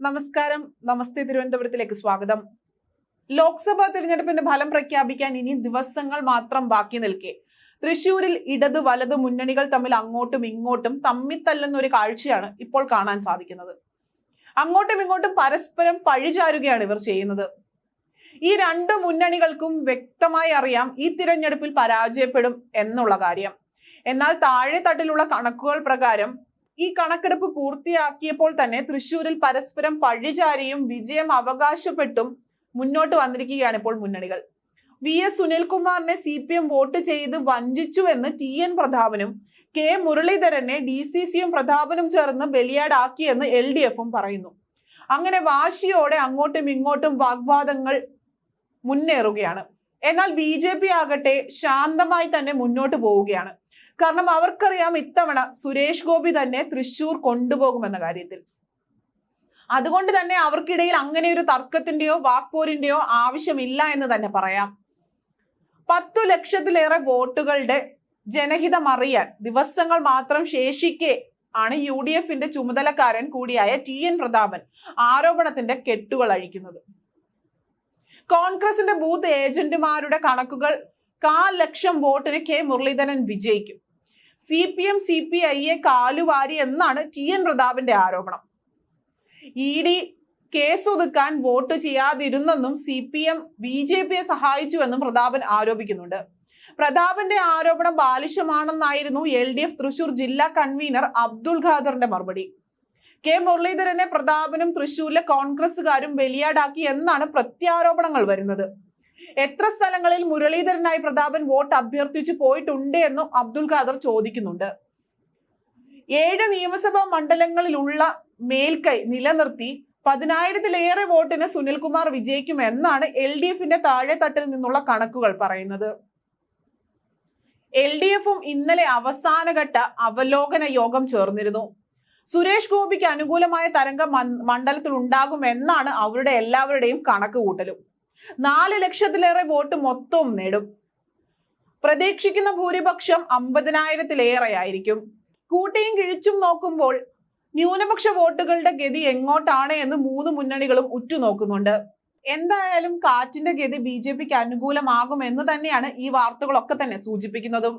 നമസ്കാരം. നമസ്തേ തിരുവനന്തപുരത്തിലേക്ക് സ്വാഗതം. ലോക്സഭാ തിരഞ്ഞെടുപ്പിന്റെ ഫലം പ്രഖ്യാപിക്കാൻ ഇനി ദിവസങ്ങൾ മാത്രം ബാക്കി നിൽക്കെ. തൃശൂരിൽ ഇടത് വലത് മുന്നണികൾ തമ്മിൽ അങ്ങോട്ടും ഇങ്ങോട്ടും തമ്മിത്തല്ലുന്ന ഒരു കാഴ്ചയാണ് ഇപ്പോൾ കാണാൻ സാധിക്കുന്നത്. അങ്ങോട്ടും ഇങ്ങോട്ടും പരസ്പരം പഴിചാരുകയാണ് ഇവർ ചെയ്യുന്നത്. ഈ രണ്ട് മുന്നണികൾക്കും വ്യക്തമായി അറിയാം ഈ തിരഞ്ഞെടുപ്പിൽ പരാജയപ്പെടും എന്നുള്ള കാര്യം. എന്നാൽ താഴെ തട്ടിലുള്ള കണക്കുകൾ പ്രകാരം ഈ കണക്കെടുപ്പ് പൂർത്തിയാക്കിയപ്പോൾ തന്നെ തൃശൂരിൽ പരസ്പരം പഴിചാരിയും വിജയം അവകാശപ്പെട്ടും മുന്നോട്ട് വന്നിരിക്കുകയാണ് ഇപ്പോൾ മുന്നണികൾ. വി. എസ്. സുനിൽകുമാറിനെ സി പി എം വോട്ട് ചെയ്ത് വഞ്ചിച്ചുവെന്ന് ടി. എൻ. പ്രതാപനും കെ. മുരളീധരനെ ഡി. സി. സിയും പ്രതാപനും ചേർന്ന് ബലിയാടാക്കിയെന്ന് എൽ. ഡി. എഫും പറയുന്നു. അങ്ങനെ വാശിയോടെ അങ്ങോട്ടും ഇങ്ങോട്ടും വാഗ്വാദങ്ങൾ മുന്നേറുകയാണ്. എന്നാൽ ബി. ജെ. പി ആകട്ടെ ശാന്തമായി തന്നെ മുന്നോട്ട് പോവുകയാണ്. കാരണം അവർക്കറിയാം ഇത്തവണ സുരേഷ് ഗോപി തന്നെ തൃശൂർ കൊണ്ടുപോകുമെന്ന കാര്യത്തിൽ. അതുകൊണ്ട് തന്നെ അവർക്കിടയിൽ അങ്ങനെ ഒരു തർക്കത്തിന്റെയോ വാക്പോരിന്റെയോ ആവശ്യമില്ല എന്ന് തന്നെ പറയാം. പത്തു ലക്ഷത്തിലേറെ വോട്ടുകളുടെ ജനഹിതം അറിയാൻ ദിവസങ്ങൾ മാത്രം ശേഷിക്കെ ആണ് യു ഡി എഫിന്റെ ചുമതലക്കാരൻ കൂടിയായ ടി എൻ പ്രതാപൻ ആരോപണത്തിന്റെ കെട്ടുകൾ അഴിക്കുന്നത്. കോൺഗ്രസിന്റെ ബൂത്ത് ഏജന്റുമാരുടെ കണക്കുകൾ കാൽ ലക്ഷം വോട്ടിന് കെ മുരളീധരൻ വിജയിക്കും. C P M C P ഐയെ കാലുവാരി എന്നാണ് ടി എൻ പ്രതാപിന്റെ ആരോപണം. ഇ ഡി കേസ് ഒതുക്കാൻ vote ചെയ്യാതിരുന്നെന്നും C P M B J പിയെ സഹായിച്ചുവെന്നും പ്രതാപൻ ആരോപിക്കുന്നുണ്ട്. പ്രതാപന്റെ ആരോപണം ബാലിശമാണെന്നായിരുന്നു എൽ ഡി എഫ് തൃശൂർ ജില്ലാ കൺവീനർ അബ്ദുൾ ഖാദറിന്റെ മറുപടി. കെ മുരളീധരനെ പ്രതാപനും തൃശൂരിലെ കോൺഗ്രസുകാരും ബലിയാടാക്കി എന്നാണ് പ്രത്യാരോപണങ്ങൾ വരുന്നത്. എത്ര സ്ഥലങ്ങളിൽ മുരളീധരനായി പ്രതാപൻ വോട്ട് അഭ്യർത്ഥിച്ചു പോയിട്ടുണ്ട് എന്നും അബ്ദുൽ ഖാദർ ചോദിക്കുന്നുണ്ട്. ഏഴ് നിയമസഭാ മണ്ഡലങ്ങളിലുള്ള മേൽക്കൈ നിലനിർത്തി പതിനായിരത്തിലേറെ വോട്ടിന് സുനിൽകുമാർ വിജയിക്കുമെന്നാണ് എൽ ഡി എഫിന്റെ താഴെത്തട്ടിൽ നിന്നുള്ള കണക്കുകൾ പറയുന്നത്. എൽ ഡി എഫും ഇന്നലെ അവസാനഘട്ട അവലോകന യോഗം ചേർന്നിരുന്നു. സുരേഷ് ഗോപിക്ക് അനുകൂലമായ തരംഗം മണ്ഡലത്തിൽ ഉണ്ടാകും എന്നാണ് അവരുടെ എല്ലാവരുടെയും കണക്ക് കൂട്ടലും നാല് ലക്ഷത്തിലേറെ വോട്ട് മൊത്തവും നേടും. പ്രതീക്ഷിക്കുന്ന ഭൂരിപക്ഷം അമ്പതിനായിരത്തിലേറെ ആയിരിക്കും കൂട്ടിയും കിഴിച്ചും നോക്കുമ്പോൾ ന്യൂനപക്ഷ വോട്ടുകളുടെ ഗതി എങ്ങോട്ടാണ് എന്ന് മൂന്ന് മുന്നണികളും ഉറ്റുനോക്കുന്നുണ്ട്. എന്തായാലും കാറ്റിന്റെ ഗതി ബി ജെ പിക്ക് അനുകൂലമാകും എന്ന് തന്നെയാണ് ഈ വാർത്തകളൊക്കെ തന്നെ സൂചിപ്പിക്കുന്നതും.